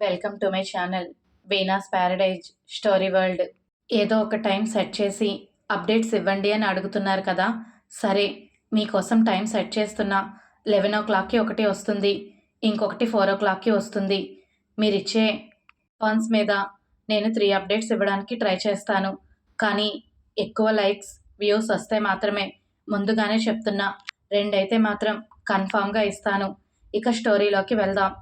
Welcome to my channel Veena's paradise story world. ఏదో ఒక time set చేసి updates ఇవ్వండి అని అడుగుతున్నారు కదా? సరే మీకోసం టైం సెట్ చేస్తున్నా. లెవెన్ ఓ క్లాక్కి ఒకటి వస్తుంది ఇంకొకటి ఫోర్ ఓ క్లాక్కి వస్తుంది. మీరిచ్చే ఫన్స్ మీద నేను త్రీ అప్డేట్స్ ఇవ్వడానికి ట్రై చేస్తాను. కానీ ఎక్కువ లైక్స్ వ్యూస్ వస్తే మాత్రమే ముందుగానే చెప్తున్నా. రెండైతే మాత్రం కన్ఫామ్గా ఇస్తాను. ఇక స్టోరీలోకి వెళ్దాం.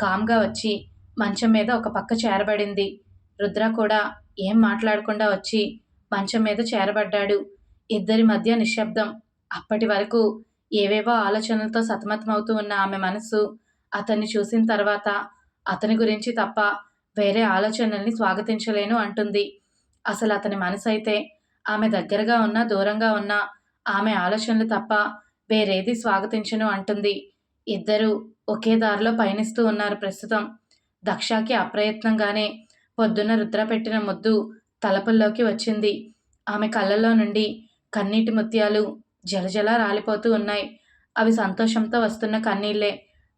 కామ్గా వచ్చి మంచం మీద ఒక పక్క చేరబడింది. రుద్ర కూడా ఏం మాట్లాడకుండా వచ్చి మంచం మీద చేరబడ్డాడు. ఇద్దరి మధ్య నిశ్శబ్దం. అప్పటి వరకు ఏవేవో ఆలోచనలతో సతమతమవుతూ ఉన్న ఆమె మనసు అతన్ని చూసిన తర్వాత అతని గురించి తప్ప వేరే ఆలోచనల్ని స్వాగతించలేను అంటుంది. అసలు అతని మనసు అయితే ఆమె దగ్గరగా ఉన్నా దూరంగా ఉన్నా ఆమె ఆలోచనలు తప్ప వేరేది స్వాగతించను అంటుంది. ఇద్దరూ ఒకే దారిలో పయనిస్తూ ఉన్నారు ప్రస్తుతం. దక్షకి అప్రయత్నంగానే పొద్దున్న రుద్ర పెట్టిన ముద్దు తలపుల్లోకి వచ్చింది. ఆమె కళ్ళల్లో నుండి కన్నీటి ముత్యాలు జలజల రాలిపోతూ ఉన్నాయి. అవి సంతోషంతో వస్తున్న కన్నీళ్ళే.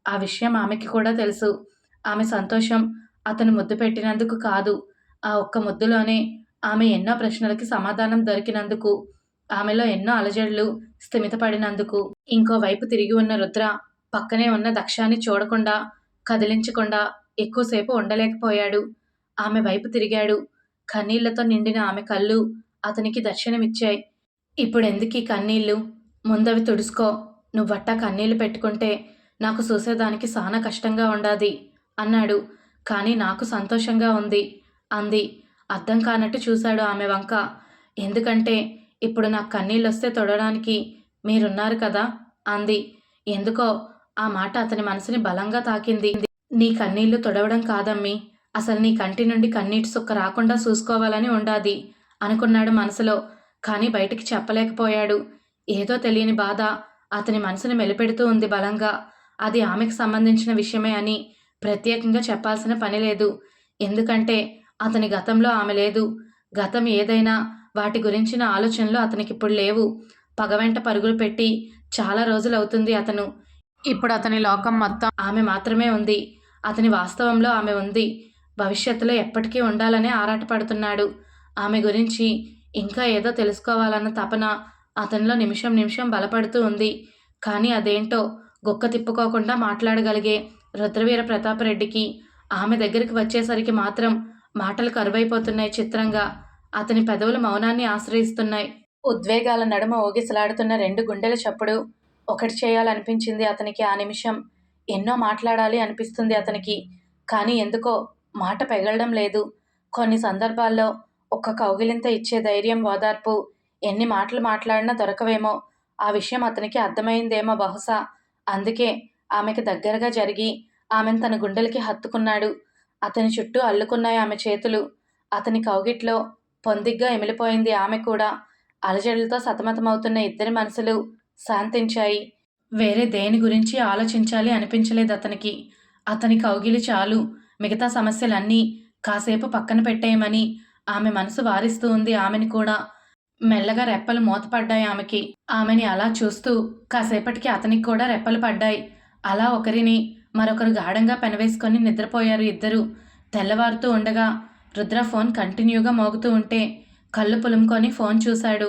ఆ విషయం ఆమెకి కూడా తెలుసు. ఆమె సంతోషం అతను ముద్దు పెట్టినందుకు కాదు. ఆ ఒక్క ముద్దులోనే ఆమె ఎన్నో ప్రశ్నలకి సమాధానం దొరికినందుకు ఆమెలో ఎన్నో అలజడులు స్థిమితపడినందుకు. ఇంకోవైపు తిరిగి ఉన్న రుద్ర పక్కనే ఉన్న దక్షాన్ని చూడకుండా కదిలించకుండా ఎక్కువసేపు ఉండలేకపోయాడు. ఆమె వైపు తిరిగాడు. కన్నీళ్ళతో నిండిన ఆమె కళ్ళు అతనికి దర్శనమిచ్చాయి. ఇప్పుడెందుకు ఈ కన్నీళ్ళు ముందవి తుడుచుకో. నువ్వట్టా కన్నీళ్ళు పెట్టుకుంటే నాకు చూసేదానికి సానా కష్టంగా ఉండాది అన్నాడు. కానీ నాకు సంతోషంగా ఉంది అంది. అర్థం కానట్టు చూశాడు ఆమె వంక. ఎందుకంటే ఇప్పుడు నాకు కన్నీళ్ళు వస్తే తొడడానికి మీరున్నారు కదా అంది. ఎందుకో? ఆ మాట అతని మనసుని బలంగా తాకింది. నీ కన్నీళ్ళు తొడవడం కాదమ్మి. అసలు నీ కంటి నుండి కన్నీటి సుక్క రాకుండా చూసుకోవాలని ఉండాది అనుకున్నాడు మనసులో. కానీ బయటికి చెప్పలేకపోయాడు. ఏదో తెలియని బాధ. అతని మనసుని మెలిపెడుతూ ఉంది బలంగా. అది ఆమెకు సంబంధించిన విషయమే అని ప్రత్యేకంగా చెప్పాల్సిన పని లేదు. ఎందుకంటే అతని గతంలో ఆమె లేదు. గతం ఏదైనా వాటి గురించిన ఆలోచనలు అతనికి ఇప్పుడు లేవు పగవెంట పరుగులు పెట్టి చాలా రోజులు అవుతుంది అతను. ఇప్పుడు అతని లోకం మొత్తం ఆమె మాత్రమే ఉంది. అతని వాస్తవంలో ఆమె ఉంది. భవిష్యత్తులో ఎప్పటికీ ఉండాలనే ఆరాటపడుతున్నాడు. ఆమె గురించి ఇంకా ఏదో తెలుసుకోవాలన్న తపన అతనిలో నిమిషం నిమిషం బలపడుతూ ఉంది. కానీ అదేంటో గొక్క తిప్పుకోకుండా మాట్లాడగలిగే రుద్రవీర ప్రతాపరెడ్డికి ఆమె దగ్గరికి వచ్చేసరికి మాత్రం మాటలు కరువైపోతున్నాయి చిత్రంగా. అతని పెదవులు మౌనాన్ని ఆశ్రయిస్తున్నాయి. ఉద్వేగాల నడుమ ఊగిసలాడుతున్న రెండు గుండెల చప్పుడు ఒకటి చేయాలనిపించింది అతనికి ఆ నిమిషం. ఎన్నో మాట్లాడాలి అనిపిస్తుంది అతనికి. కానీ ఎందుకో మాట పెగలడం లేదు. కొన్ని సందర్భాల్లో ఒక్క కౌగిలింత ఇచ్చే ధైర్యం ఓదార్పు. ఎన్ని మాటలు మాట్లాడినా దొరకవేమో. ఆ విషయం అతనికి అర్థమైందేమో బహుశా. అందుకే ఆమెకు దగ్గరగా జరిగి ఆమెను తన గుండెలకి హత్తుకున్నాడు. అతని చుట్టూ అల్లుకున్నాయి ఆమె చేతులు. అతని కౌగిట్లో పొందిగ్గా ఎమిలిపోయింది ఆమె కూడా. అలజడులతో సతమతమవుతున్న ఇద్దరి మనసులు శాంతించాయి. వేరే దేని గురించి ఆలోచించాలి అనిపించలేదు అతనికి. అతని కౌగిలి చాలు. మిగతా సమస్యలన్నీ కాసేపు పక్కన పెట్టేయమని ఆమె మనసు వారిస్తూ ఉంది ఆమెని కూడా. మెల్లగా రెప్పలు మూతపడ్డాయి ఆమెకి. ఆమెని అలా చూస్తూ కాసేపటికి అతనికి కూడా రెప్పలు పడ్డాయి. అలా ఒకరిని మరొకరు గాఢంగా పెనవేసుకొని నిద్రపోయారు ఇద్దరు. తెల్లవారుతూ ఉండగా రుద్ర ఫోన్ కంటిన్యూగా మోగుతూ ఉంటే కళ్ళు పులుముకొని ఫోన్ చూశాడు.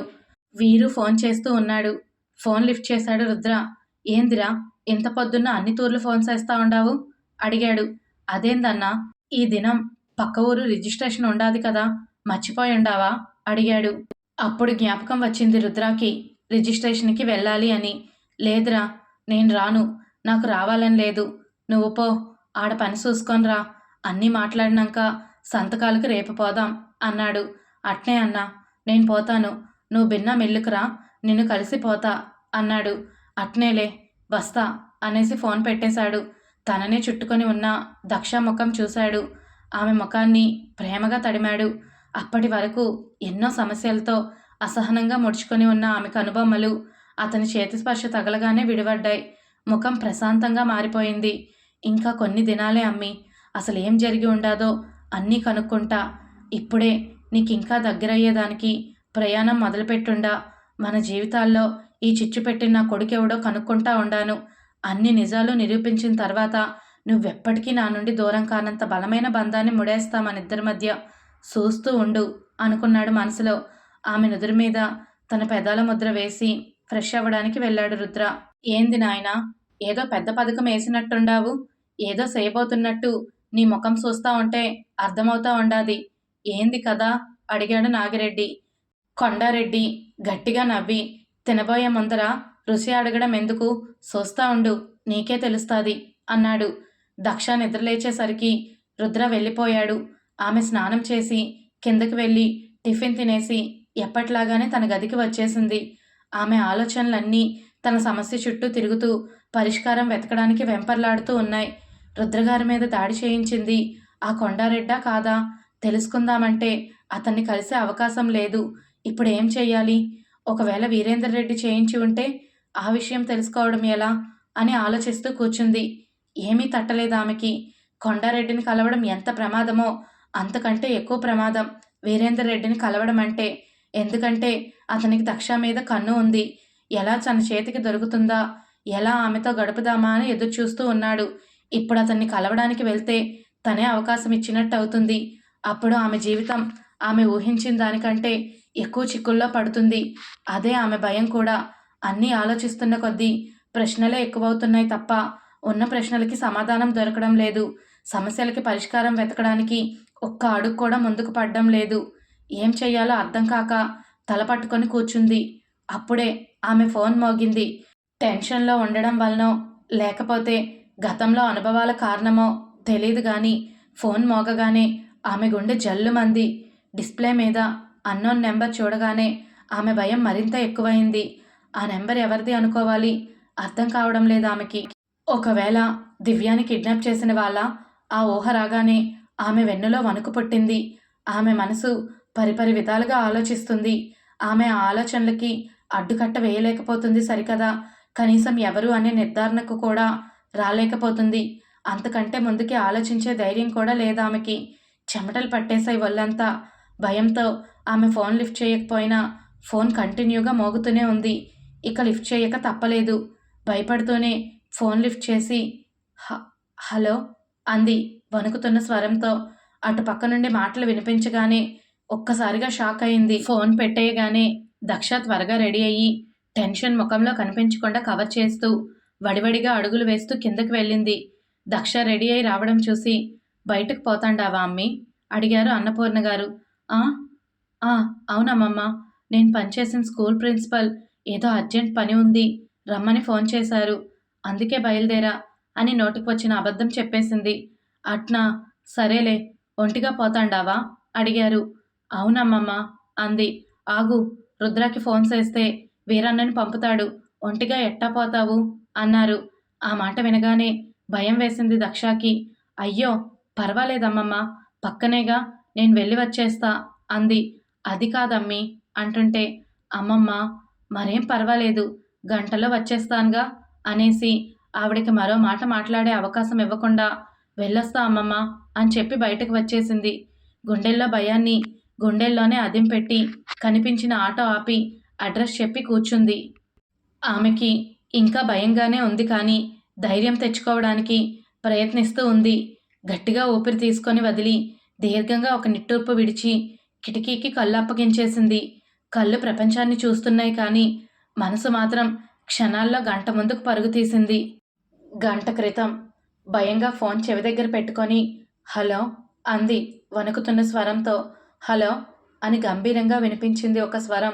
వీరు ఫోన్ చేస్తూ ఉన్నాడు. ఫోన్ లిఫ్ట్ చేశాడు రుద్ర. ఏందిరా ఇంత పొద్దున్న అన్ని తూర్లు ఫోన్ చేస్తా ఉండావు? అడిగాడు. అదేందన్నా ఈ దినం పక్క ఊరు రిజిస్ట్రేషన్ ఉండాది కదా మర్చిపోయి ఉండావా? అడిగాడు. అప్పుడు జ్ఞాపకం వచ్చింది రుద్రాకి రిజిస్ట్రేషన్కి వెళ్ళాలి అని. లేదురా నేను రాను నాకు రావాలని లేదు. నువ్వు పో ఆడ పని చూసుకొని రా. అన్నీ మాట్లాడినాక సంతకాలకు రేపు పోదాం అన్నాడు. అట్నే అన్నా నేను పోతాను. నువ్వు భిన్న మెల్లుకురా నిన్ను కలిసి పోతా అన్నాడు. అట్నేలే వస్తా అనేసి ఫోన్ పెట్టేశాడు. తననే చుట్టుకొని ఉన్న దక్ష ముఖం చూశాడు. ఆమె ముఖాన్ని ప్రేమగా తడిమాడు. అప్పటి వరకు ఎన్నో సమస్యలతో అసహనంగా ముడుచుకొని ఉన్న ఆమె కనుబొమ్మలు అతని చేతి స్పర్శ తగలగానే విడిపడ్డాయి. ముఖం ప్రశాంతంగా మారిపోయింది. ఇంకా కొన్ని దినాలే అమ్మి అసలు ఏం జరిగి ఉండాదో అన్నీ కనుక్కుంటా. ఇప్పుడే నీకింకా దగ్గరయ్యేదానికి ప్రయాణం మొదలుపెట్టుండా. మన జీవితాల్లో ఈ చిచ్చు పెట్టిన నా కొడుకెవడో కనుక్కుంటా ఉండాను. అన్ని నిజాలు నిరూపించిన తర్వాత నువ్వెప్పటికీ నా నుండి దూరం కానంత బలమైన బంధాన్ని ముడేస్తా మన మధ్య చూస్తూ ఉండు అనుకున్నాడు మనసులో. ఆమె నుదురు మీద తన పెదాల ముద్ర వేసి ఫ్రెష్ అవ్వడానికి వెళ్ళాడు రుద్ర. ఏంది నాయనా ఏదో పెద్ద పథకం వేసినట్టుండావు. ఏదో చేయబోతున్నట్టు నీ ముఖం చూస్తా ఉంటే అర్థమవుతా ఉండాది. ఏంది కదా అడిగాడు నాగిరెడ్డి. కొండారెడ్డి గట్టిగా నవ్వి తినబోయే ముందర రుచి అడగడం ఎందుకు? చూస్తా ఉండు నీకే తెలుస్తాది అన్నాడు. దక్ష నిద్రలేచేసరికి రుద్ర వెళ్ళిపోయాడు. ఆమె స్నానం చేసి కిందకి వెళ్ళి టిఫిన్ తినేసి ఎప్పట్లాగానే తన గదికి వచ్చేసింది. ఆమె ఆలోచనలన్నీ తన సమస్య చుట్టూ తిరుగుతూ పరిష్కారం వెతకడానికి వెంపర్లాడుతూ ఉన్నాయి. రుద్రగారి మీద దాడి చేయించింది. ఆ కొండారెడ్డా కాదా? తెలుసుకుందామంటే అతన్ని కలిసే అవకాశం లేదు. ఇప్పుడు ఏం చెయ్యాలి? ఒకవేళ వీరేందర్ రెడ్డి చేయించి ఉంటే ఆ విషయం తెలుసుకోవడం ఎలా అని ఆలోచిస్తూ కూర్చుంది. ఏమీ తట్టలేదు ఆమెకి. కొండారెడ్డిని కలవడం ఎంత ప్రమాదమో అంతకంటే ఎక్కువ ప్రమాదం వీరేందర్ రెడ్డిని కలవడం అంటే. ఎందుకంటే అతనికి దక్ష మీద కన్ను ఉంది. ఎలా తన చేతికి దొరుకుతుందా? ఎలా ఆమెతో గడుపుదామా అని ఎదురు చూస్తూ ఉన్నాడు. ఇప్పుడు అతన్ని కలవడానికి వెళ్తే తనే అవకాశం ఇచ్చినట్టు అవుతుంది. అప్పుడు ఆమె జీవితం ఆమె ఊహించిన దానికంటే ఎక్కువ చిక్కుల్లో పడుతుంది. అదే ఆమె భయం కూడా. అన్నీ ఆలోచిస్తున్న కొద్దీ ప్రశ్నలే ఎక్కువవుతున్నాయి తప్ప ఉన్న ప్రశ్నలకి సమాధానం దొరకడం లేదు. సమస్యలకి పరిష్కారం వెతకడానికి ఒక్క అడుగు కూడా ముందుకు పడడం లేదు. ఏం చెయ్యాలో అర్థం కాక తల పట్టుకొని కూర్చుంది. అప్పుడే ఆమె ఫోన్ మోగింది. టెన్షన్లో ఉండడం వలనో లేకపోతే గతంలో అనుభవాల కారణమో తెలియదు కానీ ఫోన్ మోగగానే ఆమె గుండె జల్లుమంది. డిస్ప్లే మీద అన్నోన్ నెంబర్ చూడగానే ఆమె భయం మరింత ఎక్కువైంది. ఆ నెంబర్ ఎవరిది అనుకోవాలి? అర్థం కావడం లేదు ఆమెకి. ఒకవేళ దివ్యాని కిడ్నాప్ చేసిన వాళ్ళ ఆ ఊహ రాగానే ఆమె వెన్నులో వణుకు పుట్టింది. ఆమె మనసు పరిపరి విధాలుగా ఆలోచిస్తుంది. ఆమె ఆ ఆలోచనలకి అడ్డుకట్ట వేయలేకపోతుంది సరికదా? కనీసం ఎవరు అనే నిర్ధారణకు కూడా రాలేకపోతుంది. అంతకంటే ముందుకి ఆలోచించే ధైర్యం కూడా లేదు ఆమెకి. చెమటలు పట్టేశాయి ఒళ్ళంతా. భయంతో ఆమె ఫోన్ లిఫ్ట్ చేయకపోయినా ఫోన్ కంటిన్యూగా మోగుతూనే ఉంది. ఇక లిఫ్ట్ చేయక తప్పలేదు. భయపడుతూనే ఫోన్ లిఫ్ట్ చేసి హలో అంది వణుకుతున్న స్వరంతో. అటు పక్క నుండి మాటలు వినిపించగానే ఒక్కసారిగా షాక్ అయింది. ఫోన్ పెట్టేయగానే దక్ష త్వరగా రెడీ అయ్యి టెన్షన్ ముఖంలో కనిపించకుండా కవర్ చేస్తూ వడివడిగా అడుగులు వేస్తూ కిందకి వెళ్ళింది. దక్ష రెడీ అయి రావడం చూసి బయటకు పోతాండావా అమ్మి? అడిగారు అన్నపూర్ణ గారు. ఆ అవునమ్మమ్మ నేను పనిచేసిన స్కూల్ ప్రిన్సిపల్. ఏదో అర్జెంట్ పని ఉంది. రమ్మని ఫోన్ చేశారు. అందుకే బయలుదేరా అని నోటికి వచ్చిన అబద్ధం చెప్పేసింది. అట్నా సరేలే ఒంటిగా పోతాండావా? అడిగారు. అవునమ్మమ్మ అంది. ఆగు రుద్రాకి ఫోన్ చేస్తే వీరన్నని పంపుతాడు. ఒంటిగా ఎట్టా పోతావు? అన్నారు. ఆ మాట వినగానే భయం వేసింది దక్షాకి. అయ్యో పర్వాలేదమ్మమ్మ. పక్కనేగా నేను వెళ్ళి వచ్చేస్తా అంది. అది కాదమ్మి అంటుంటే అమ్మమ్మ మరేం పర్వాలేదు గంటలో వచ్చేస్తానుగా అనేసి ఆవిడకి మరో మాట మాట్లాడే అవకాశం ఇవ్వకుండా వెళ్ళొస్తా అమ్మమ్మ అని చెప్పి బయటకు వచ్చేసింది. గుండెల్లో భయాన్ని గుండెల్లోనే అదిం పెట్టి కనిపించిన ఆటో ఆపి అడ్రస్ చెప్పి కూర్చుంది. ఆమెకి ఇంకా భయంగానే ఉంది కానీ ధైర్యం తెచ్చుకోవడానికి ప్రయత్నిస్తూ ఉంది. గట్టిగా ఊపిరి తీసుకొని వదిలి దీర్ఘంగా ఒక నిట్టూర్పు విడిచి కిటికీకి కళ్ళు అప్పగించేసింది. కళ్ళు ప్రపంచాన్ని చూస్తున్నాయి కానీ మనసు మాత్రం క్షణాల్లో గంట ముందుకు పరుగు తీసింది. గంట క్రితం భయంగా ఫోన్ చెవి దగ్గర పెట్టుకొని హలో అంది వణుకుతున్న స్వరంతో. హలో అని గంభీరంగా వినిపించింది ఒక స్వరం.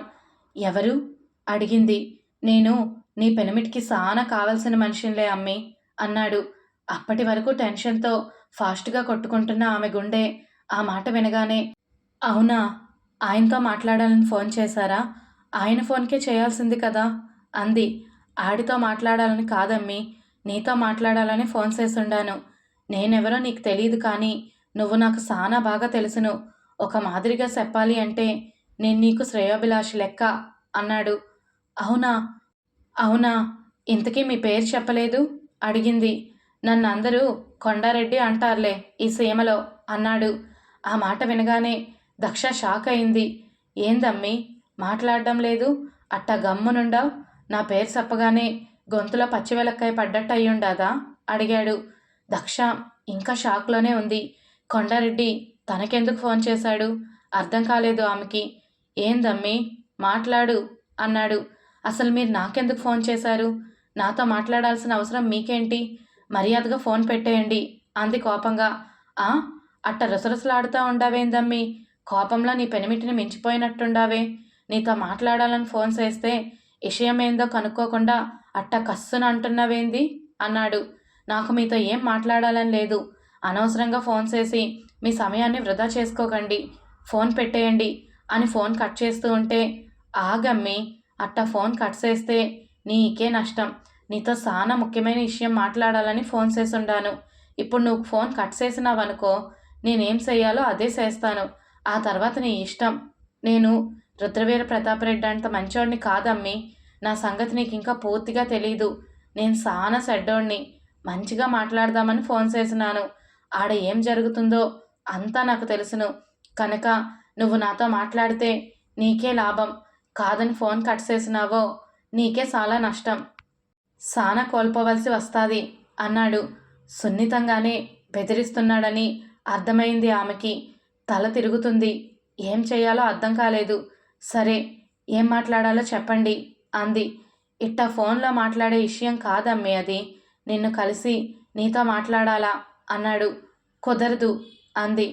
ఎవరు? అడిగింది. నేను నీ పెనిమిటికి సానా కావలసిన మనిషినిలే అమ్మి అన్నాడు. అప్పటి వరకు టెన్షన్తో ఫాస్ట్గా కొట్టుకుంటున్న ఆమె గుండె ఆ మాట వినగానే అవునా? ఆయనతో మాట్లాడాలని ఫోన్ చేశారా? ఆయన ఫోన్కే చేయాల్సింది కదా. అంది. ఆడితో మాట్లాడాలని కాదమ్మి. నీతో మాట్లాడాలని ఫోన్ చేసుండాను నేనెవరో నీకు తెలియదు కానీ నువ్వు నాకు సానా బాగా తెలుసును. ఒక మాదిరిగా చెప్పాలి అంటే నేను నీకు శ్రేయోభిలాష లెక్క అన్నాడు. అవునా? అవునా? ఇంతకీ మీ పేరు చెప్పలేదు? అడిగింది. నన్ను అందరూ కొండారెడ్డి అంటారులే ఈ సీమలో అన్నాడు. ఆ మాట వినగానే దక్ష షాక్ అయింది ఏందమ్మి? మాట్లాడడం లేదు. అట్ట గమ్మునుండావు. నా పేరు చెప్పగానే గొంతులో పచ్చివెలక్కాయ పడ్డట్టు అయ్యుండాదా అడిగాడు. దక్ష ఇంకా షాక్లోనే ఉంది. కొండారెడ్డి తనకెందుకు ఫోన్ చేశాడు? అర్థం కాలేదు ఆమెకి. ఏందమ్మి? మాట్లాడు అన్నాడు. అసలు మీరు నాకెందుకు ఫోన్ చేశారు? నాతో మాట్లాడాల్సిన అవసరం మీకేంటి? మర్యాదగా ఫోన్ పెట్టేయండి అంది కోపంగా. ఆ? అట్ట రుసరుసలాడుతూ ఉండావేందమ్మి? కోపంలో నీ పెనిమిటిని మించిపోయినట్టుండావే. నీతో మాట్లాడాలని ఫోన్ చేస్తే విషయం ఏందో కనుక్కోకుండా అట్ట కస్సున అంటున్నావేంది? అన్నాడు. నాకు మీతో ఏం మాట్లాడాలని లేదు. అనవసరంగా ఫోన్ చేసి మీ సమయాన్ని వృధా చేసుకోకండి. ఫోన్ పెట్టేయండి అని ఫోన్ కట్ చేస్తూ ఉంటే ఆగమ్మి అట్ట ఫోన్ కట్ చేస్తే నీకే నష్టం. నీతో చాలా ముఖ్యమైన విషయం మాట్లాడాలని ఫోన్ చేసి ఉండాను. ఇప్పుడు నువ్వు ఫోన్ కట్ చేసినావనుకో నేనేం చేయాలో అదే చేస్తాను. ఆ తర్వాత నీ ఇష్టం. నేను రుద్రవీర ప్రతాపరెడ్డి అంత మంచోడిని కాదమ్మి. నా సంగతి నీకు ఇంకా పూర్తిగా తెలీదు. నేను సానా సెడ్డోడిని. మంచిగా మాట్లాడదామని ఫోన్ చేసినాను. ఆడ ఏం జరుగుతుందో అంతా నాకు తెలుసును. కనుక నువ్వు నాతో మాట్లాడితే నీకే లాభం. కాదని ఫోన్ కట్ చేసినావో నీకే చాలా నష్టం. సానా కోల్పోవలసి వస్తుంది అన్నాడు. సున్నితంగానే బెదిరిస్తున్నాడని అర్థమైంది ఆమెకి. తల తిరుగుతుంది. ఏం చేయాలో అర్థం కాలేదు. సరే ఏం మాట్లాడాలో చెప్పండి అంది. ఇట్ట ఫోన్లో మాట్లాడే విషయం కాదమ్మే అది. నిన్ను కలిసి నీతో మాట్లాడాలా? అన్నాడు. కుదరదు అంది.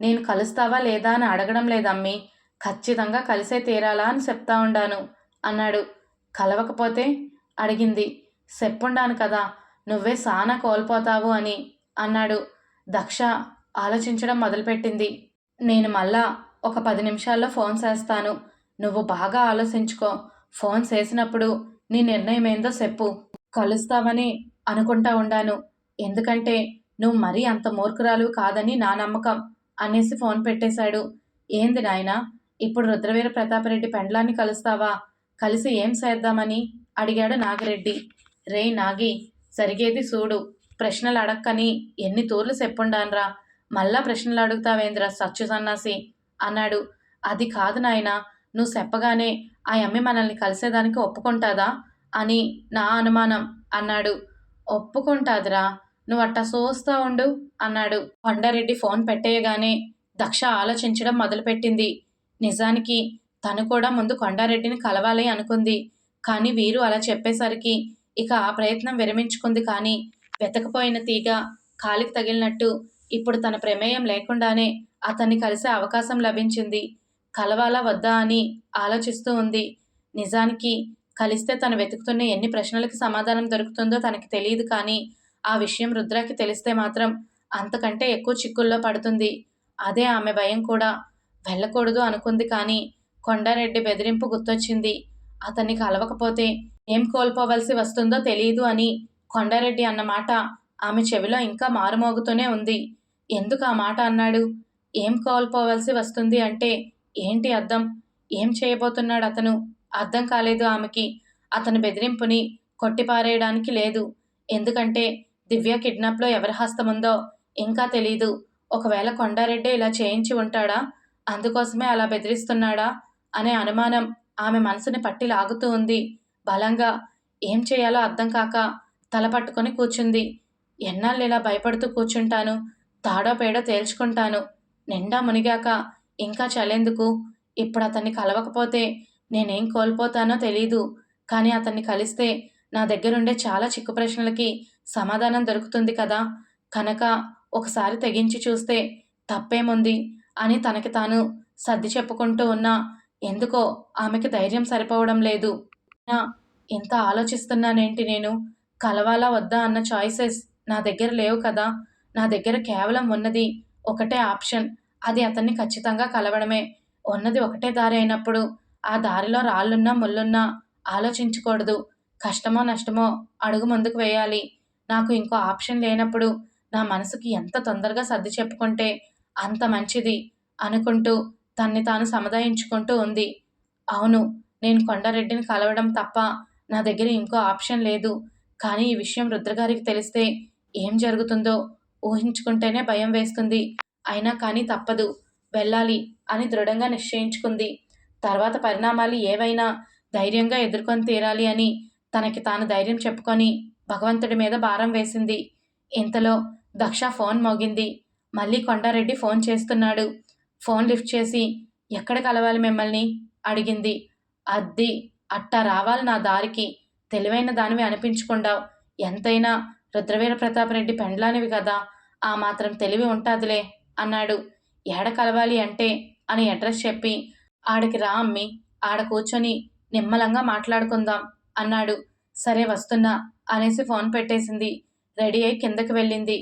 నేను కలుస్తావా లేదా అని అడగడం లేదమ్మి. ఖచ్చితంగా కలిసే తీరాలా అని చెప్తా ఉండాను అన్నాడు. కలవకపోతే? అడిగింది. చెప్పుండాను కదా నువ్వే సానా కోల్పోతావు అని అన్నాడు. దక్ష ఆలోచించడం మొదలుపెట్టింది. నేను మళ్ళా ఒక పది నిమిషాల్లో ఫోన్ చేస్తాను. నువ్వు బాగా ఆలోచించుకో. ఫోన్ చేసినప్పుడు నీ నిర్ణయం ఏందో చెప్పు. కలుస్తావని అనుకుంటా ఉండాను. ఎందుకంటే నువ్వు మరీ అంత మూర్ఖురాలు కాదని నా నమ్మకం అనేసి ఫోన్ పెట్టేశాడు. ఏంది నాయనా? ఇప్పుడు రుద్రవీర ప్రతాపరెడ్డి పెండ్లాన్ని కలుస్తావా? కలిసి ఏం చేద్దామని అడిగాడు నాగిరెడ్డి. రే నాగి జరిగేది చూడు. ప్రశ్నలు అడక్కని ఎన్ని తూర్లు చెప్పుండాన్రా. మళ్ళా ప్రశ్నలు అడుగుతావేంద్ర సచ్చు సన్నాసి? అన్నాడు. అది కాదు నాయనా నువ్వు చెప్పగానే ఆ అమ్మి మనల్ని కలిసేదానికి ఒప్పుకుంటాదా? అని నా అనుమానం అన్నాడు. ఒప్పుకుంటాదిరా నువ్వు అట్టా చూస్తా ఉండు అన్నాడు. కొండారెడ్డి ఫోన్ పెట్టేయగానే దక్ష ఆలోచించడం మొదలుపెట్టింది. నిజానికి తను కూడా ముందు కొండారెడ్డిని కలవాలి అనుకుంది. కానీ వీరు అలా చెప్పేసరికి ఇక ఆ ప్రయత్నం విరమించుకుంది. కానీ వెతకపోయిన తీగ కాలికి తగిలినట్టు ఇప్పుడు తన ప్రమేయం లేకుండానే అతన్ని కలిసే అవకాశం లభించింది. కలవాలా వద్దా అని ఆలోచిస్తూ ఉంది. నిజానికి కలిస్తే తను వెతుకుతున్న ఎన్ని ప్రశ్నలకు సమాధానం దొరుకుతుందో తనకి తెలియదు కానీ ఆ విషయం రుద్రాకి తెలిస్తే మాత్రం అంతకంటే ఎక్కువ చిక్కుల్లో పడుతుంది. అదే ఆమె భయం కూడా. వెళ్ళకూడదు అనుకుంది కానీ కొండారెడ్డి బెదిరింపు గుర్తొచ్చింది. అతన్ని కలవకపోతే ఏం కోల్పోవలసి వస్తుందో తెలియదు అని కొండారెడ్డి అన్నమాట ఆమె చెవిలో ఇంకా మారుమోగుతూనే ఉంది. ఎందుకు ఆ మాట అన్నాడు? ఏం కోల్పోవలసి వస్తుంది అంటే ఏంటి అర్థం ఏం చేయబోతున్నాడు అతను? అర్థం కాలేదు ఆమెకి. అతని బెదిరింపుని కొట్టిపారేయడానికి లేదు. ఎందుకంటే దివ్య కిడ్నాప్లో ఎవరి హస్తం ఉందో ఇంకా తెలీదు. ఒకవేళ కొండారెడ్డి ఇలా చేయించి ఉంటాడా? అందుకోసమే అలా బెదిరిస్తున్నాడా? అనే అనుమానం ఆమె మనసుని పట్టి లాగుతూ ఉంది. బలంగా ఏం చేయాలో అర్థం కాక తల పట్టుకొని కూర్చుంది. ఎన్నాళ్ళు ఇలా భయపడుతూ కూర్చుంటాను? తాడోపేడో తేల్చుకుంటాను. నిండా మునిగాక ఇంకా చలేందుకు? ఇప్పుడు అతన్ని కలవకపోతే నేనేం కోల్పోతానో తెలీదు. కానీ అతన్ని కలిస్తే నా దగ్గరుండే చాలా చిక్కు ప్రశ్నలకి సమాధానం దొరుకుతుంది కదా. కనుక ఒకసారి తెగించి చూస్తే తప్పేముంది అని తనకి తాను సర్ది చెప్పుకుంటూ ఉన్నా ఎందుకో ఆమెకి ధైర్యం సరిపోవడం లేదు. ఇంత ఆలోచిస్తున్నానేంటి నేను? కలవాలా వద్దా అన్న చాయిసెస్ నా దగ్గర లేవు కదా. నా దగ్గర కేవలం ఉన్నది ఒకటే ఆప్షన్. అది అతన్ని ఖచ్చితంగా కలవడమే. ఉన్నది ఒకటే దారి అయినప్పుడు ఆ దారిలో రాళ్ళున్నా ముళ్ళున్నా ఆలోచించకూడదు. కష్టమో నష్టమో అడుగు ముందుకు వేయాలి. నాకు ఇంకో ఆప్షన్ లేనప్పుడు నా మనసుకి ఎంత తొందరగా సర్ది చెప్పుకుంటే అంత మంచిది అనుకుంటూ తన్ని తాను సముదాయించుకుంటూ ఉంది. అవును నేను కొండారెడ్డిని కలవడం తప్ప నా దగ్గర ఇంకో ఆప్షన్ లేదు. కానీ ఈ విషయం రుద్రగారికి తెలిస్తే ఏం జరుగుతుందో ఊహించుకుంటేనే భయం వేస్తుంది. అయినా కానీ తప్పదు. వెళ్ళాలి అని దృఢంగా నిశ్చయించుకుంది. తర్వాత పరిణామాలు ఏవైనా ధైర్యంగా ఎదుర్కొని తీరాలి అని తనకి తాను ధైర్యం చెప్పుకొని భగవంతుడి మీద భారం వేసింది. ఇంతలో దక్ష ఫోన్ మోగింది. మళ్ళీ కొండారెడ్డి ఫోన్ చేస్తున్నాడు. ఫోన్ లిఫ్ట్ చేసి ఎక్కడ కలవాలి మిమ్మల్ని? అడిగింది. అద్ది అట్టా రావాలి నా దారికి. తెలివైన దానివి అనిపించుకుండావు ఎంతైనా రుద్రవీర ప్రతాపరెడ్డి పెండ్లానివి కదా ఆ మాత్రం తెలివి ఉంటాదిలే అన్నాడు. ఏడ కలవాలి అంటే అని అడ్రస్ చెప్పి ఆడికి రా అమ్మి ఆడ కూర్చొని నిమ్మలంగా మాట్లాడుకుందాం అన్నాడు. సరే వస్తున్నా అనేసి ఫోన్ పెట్టేసింది. రెడీ అయి కిందకి వెళ్ళింది.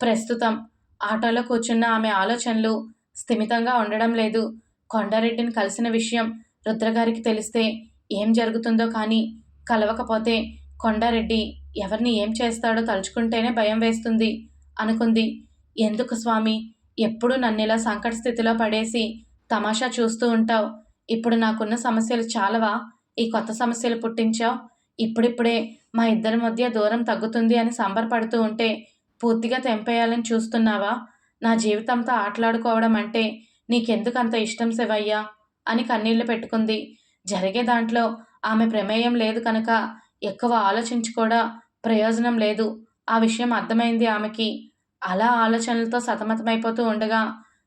ప్రస్తుతం ఆటోలో కూర్చున్న ఆమె ఆలోచనలు స్థిమితంగా ఉండడం లేదు. కొండారెడ్డిని కలిసిన విషయం రుద్రగారికి తెలిస్తే ఏం జరుగుతుందో కానీ కలవకపోతే కొండారెడ్డి ఎవరిని ఏం చేస్తాడో తలుచుకుంటేనే భయం వేస్తుంది. అనుకుంది. ఎందుకు స్వామి? ఎప్పుడు నన్ను ఇలా సంకట స్థితిలో పడేసి తమాషా చూస్తూ ఉంటావు. ఇప్పుడు నాకున్న సమస్యలు చాలవా? ఈ కొత్త సమస్యలు పుట్టించావు. ఇప్పుడిప్పుడే మా ఇద్దరి మధ్య దూరం తగ్గుతుంది అని సంబరపడుతూ ఉంటే పూర్తిగా తెంపేయాలని చూస్తున్నావా? నా జీవితంతో ఆటలాడుకోవడం అంటే నీకెందుకు అంత ఇష్టం శివయ్యా? అని కన్నీళ్ళు పెట్టుకుంది. జరిగే దాంట్లో ఆమె ప్రమేయం లేదు కనుక ఎక్కువ ఆలోచించి కూడా ప్రయోజనం లేదు. ఆ విషయం అర్థమైంది ఆమెకి. అలా ఆలోచనలతో సతమతమైపోతూ ఉండగా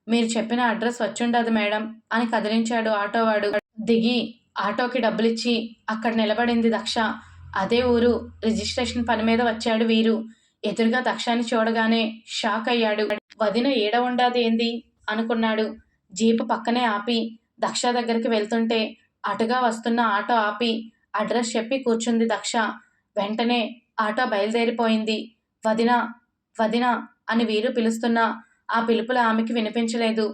మీరు చెప్పిన అడ్రస్ వచ్చుండదు మేడం అని కదిలించాడు ఆటోవాడు. దిగి ఆటోకి డబ్బులిచ్చి అక్కడ నిలబడింది దక్ష. అదే ఊరు రిజిస్ట్రేషన్ పని మీద వచ్చాడు వీరు. ఎదురుగా దక్షాన్ని చూడగానే షాక్ అయ్యాడు. వదిన ఏడ ఉండాది ఏంది? అనుకున్నాడు. జీపు పక్కనే ఆపి దక్ష దగ్గరికి వెళ్తుంటే అటుగా వస్తున్న ఆటో ఆపి అడ్రస్ చెప్పి కూర్చుంది దక్ష. వెంటనే ఆటో బయలుదేరిపోయింది. వదిన వదిన అని వీరు పిలుస్తున్నా ఆ పిలుపులు ఆమెకి వినిపించలేదు.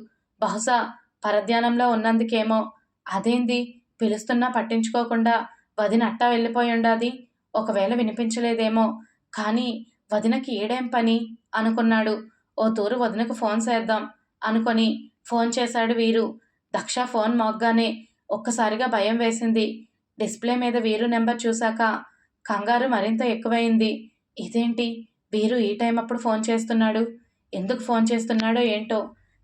బహుశా పరధ్యానంలో ఉన్నందుకేమో. అదేంది? పిలుస్తున్నా పట్టించుకోకుండా వదిన అట్టా వెళ్ళిపోయి ఉండాది? ఒకవేళ వినిపించలేదేమో. కానీ వదినకి ఏడేం పని? అనుకున్నాడు. ఓ తూరు వదినకు ఫోన్ చేద్దాం అనుకొని ఫోన్ చేశాడు వీరు. దక్ష ఫోన్ మోగ్గానే ఒక్కసారిగా భయం వేసింది. డిస్ప్లే మీద వీరు నెంబర్ చూశాక కంగారు మరింత ఎక్కువైంది. ఇదేంటి? వీరు ఈ టైం అప్పుడు ఫోన్ చేస్తున్నాడు. ఎందుకు ఫోన్ చేస్తున్నాడో ఏంటో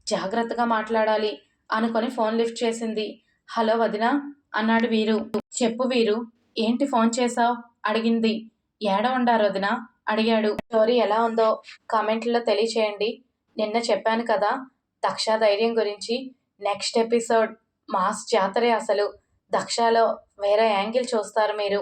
జాగ్రత్తగా మాట్లాడాలి అనుకొని ఫోన్ లిఫ్ట్ చేసింది. హలో వదినా అన్నాడు వీరు. చెప్పు వీరు ఏంటి ఫోన్ చేశావు? అడిగింది. ఏడ ఉండారు వదినా? అడిగాడు. స్టోరీ ఎలా ఉందో కామెంట్లో తెలియచేయండి. నిన్న చెప్పాను కదా దక్ష ధైర్యం గురించి. నెక్స్ట్ ఎపిసోడ్ మాస్ జాతరే అసలు. దక్షలో వేరే యాంగిల్ చూస్తారు మీరు.